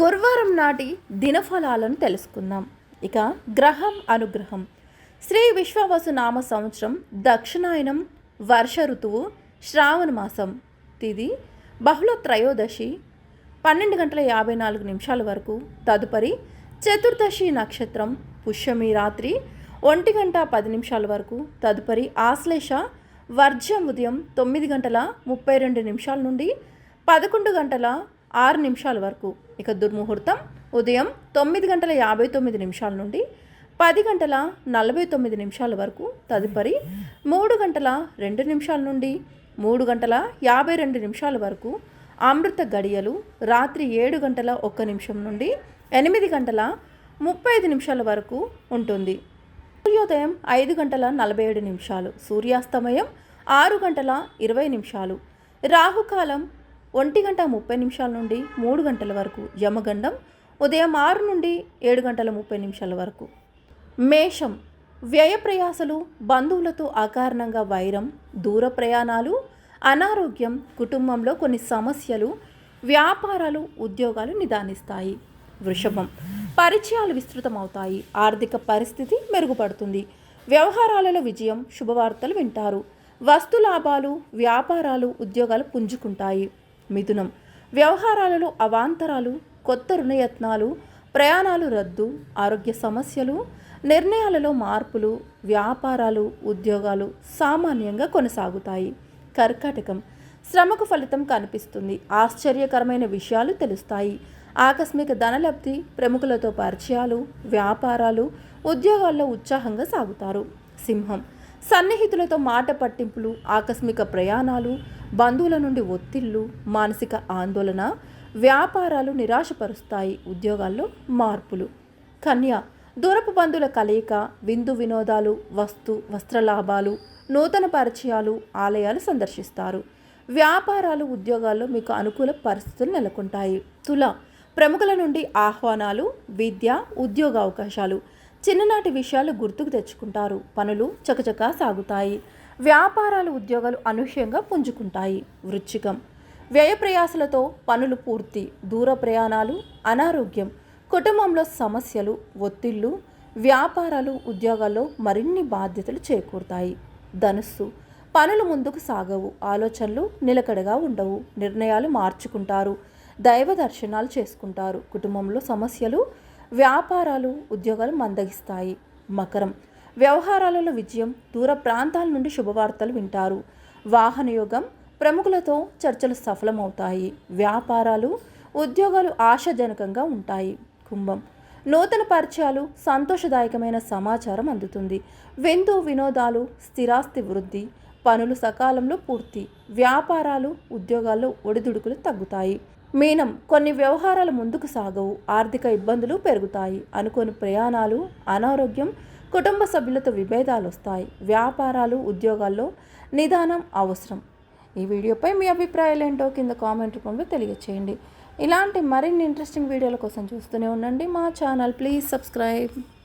గురువారం నాటి దినఫలాలను తెలుసుకుందాం. ఇక గ్రహం అనుగ్రహం. శ్రీ విశ్వవసు నామ సంవత్సరం దక్షిణాయనం వర్ష ఋతువు శ్రావణ మాసం తిది బహుళ త్రయోదశి పన్నెండు గంటల యాభై నాలుగు నిమిషాల వరకు. తదుపరి చతుర్దశి నక్షత్రం పుష్యమి రాత్రి ఒంటి గంట పది నిమిషాల వరకు. తదుపరి ఆశ్లేష వర్జం ఉదయం తొమ్మిది గంటల ముప్పై రెండు నిమిషాల నుండి పదకొండు గంటల ఆరు నిమిషాల వరకు. ఇక దుర్ముహూర్తం ఉదయం తొమ్మిది గంటల యాభై తొమ్మిది నిమిషాల నుండి పది గంటల నలభై తొమ్మిది నిమిషాల వరకు. తదుపరి మూడు గంటల రెండు నిమిషాల నుండి మూడు గంటల యాభై రెండు నిమిషాల వరకు అమృత గడియలు రాత్రి ఏడు గంటల ఒక్క నిమిషం నుండి ఎనిమిది గంటల ముప్పై ఐదు నిమిషాల వరకు ఉంటుంది. సూర్యోదయం ఐదు గంటల నలభై ఏడు నిమిషాలు. సూర్యాస్తమయం ఆరు గంటల ఇరవై నిమిషాలు. రాహుకాలం ఒంటి గంట ముప్పై నిమిషాల నుండి మూడు గంటల వరకు యమగండం ఉదయం ఆరు నుండి ఏడు గంటల ముప్పై నిమిషాల వరకు. మేషం వ్యయ ప్రయాసలు బంధువులతో అకారణంగా వైరం దూర ప్రయాణాలు అనారోగ్యం కుటుంబంలో కొన్ని సమస్యలు వ్యాపారాలు ఉద్యోగాలు నిదానిస్తాయి. వృషభం పరిచయాలు విస్తృతమవుతాయి. ఆర్థిక పరిస్థితి మెరుగుపడుతుంది. వ్యవహారాలలో విజయం శుభవార్తలు వింటారు. వస్తు లాభాలు వ్యాపారాలు ఉద్యోగాలు పుంజుకుంటాయి. మిథునం. వ్యవహారాలలో అవాంతరాలు కొత్త రుణయత్నాలు ప్రయాణాలు రద్దు ఆరోగ్య సమస్యలు నిర్ణయాలలో మార్పులు వ్యాపారాలు ఉద్యోగాలు సామాన్యంగా కొనసాగుతాయి. కర్కాటకం. శ్రమకు ఫలితం కనిపిస్తుంది. ఆశ్చర్యకరమైన విషయాలు తెలుస్తాయి. ఆకస్మిక ధనలబ్ధి ప్రముఖులతో పరిచయాలు వ్యాపారాలు ఉద్యోగాల్లో ఉత్సాహంగా సాగుతారు. సింహం. సన్నిహితులతో మాట పట్టింపులు ఆకస్మిక ప్రయాణాలు బంధువుల నుండి ఒత్తిళ్ళు మానసిక ఆందోళన వ్యాపారాలు నిరాశపరుస్తాయి ఉద్యోగాల్లో మార్పులు. కన్య దూరపు బంధువుల కలయిక విందు వినోదాలు వస్తు వస్త్రలాభాలు నూతన పరిచయాలు ఆలయాలు సందర్శిస్తారు. వ్యాపారాలు ఉద్యోగాల్లో మీకు అనుకూల పరిస్థితులు నెలకొంటాయి. తుల ప్రముఖుల నుండి ఆహ్వానాలు విద్య ఉద్యోగ అవకాశాలు. చిన్ననాటి విషయాలు గుర్తుకు తెచ్చుకుంటారు. పనులు చకచకా సాగుతాయి. వ్యాపారాలు ఉద్యోగాలు అనూహ్యంగా పుంజుకుంటాయి. వృచ్చికం. వ్యయ ప్రయాసలతో పనులు పూర్తి. దూర ప్రయాణాలు అనారోగ్యం. కుటుంబంలో సమస్యలు ఒత్తిళ్ళు వ్యాపారాలు ఉద్యోగాల్లో మరిన్ని బాధ్యతలు చేకూరుతాయి. ధనుస్సు. పనులు ముందుకు సాగవు. ఆలోచనలు నిలకడగా ఉండవు. నిర్ణయాలు మార్చుకుంటారు. దైవ దర్శనాలు చేసుకుంటారు. కుటుంబంలో సమస్యలు వ్యాపారాలు ఉద్యోగాలు మందగిస్తాయి. మకరం. వ్యవహారాలలో విజయం దూర ప్రాంతాల నుండి శుభవార్తలు వింటారు. వాహనయోగం ప్రముఖులతో చర్చలు సఫలమవుతాయి. వ్యాపారాలు ఉద్యోగాలు ఆశాజనకంగా ఉంటాయి. కుంభం నూతన పరిచయాలు సంతోషదాయకమైన సమాచారం అందుతుంది. విందు వినోదాలు స్థిరాస్తి వృద్ధి పనులు సకాలంలో పూర్తి వ్యాపారాలు ఉద్యోగాల్లో ఒడిదుడుకులు తగ్గుతాయి. మీనం కొన్ని వ్యవహారాలు ముందుకు సాగవు ఆర్థిక ఇబ్బందులు పెరుగుతాయి. అనుకోని ప్రయాణాలు అనారోగ్యం కుటుంబ సభ్యులతో విభేదాలు వస్తాయి. వ్యాపారాలు ఉద్యోగాల్లో నిదానం అవసరం. ఈ వీడియోపై మీ అభిప్రాయాలు ఏంటో కింద కామెంట్ రూపంలో తెలియచేయండి. ఇలాంటి మరిన్ని ఇంట్రెస్టింగ్ వీడియోల కోసం చూస్తూనే ఉండండి. మా ఛానల్ ప్లీజ్ సబ్స్క్రైబ్.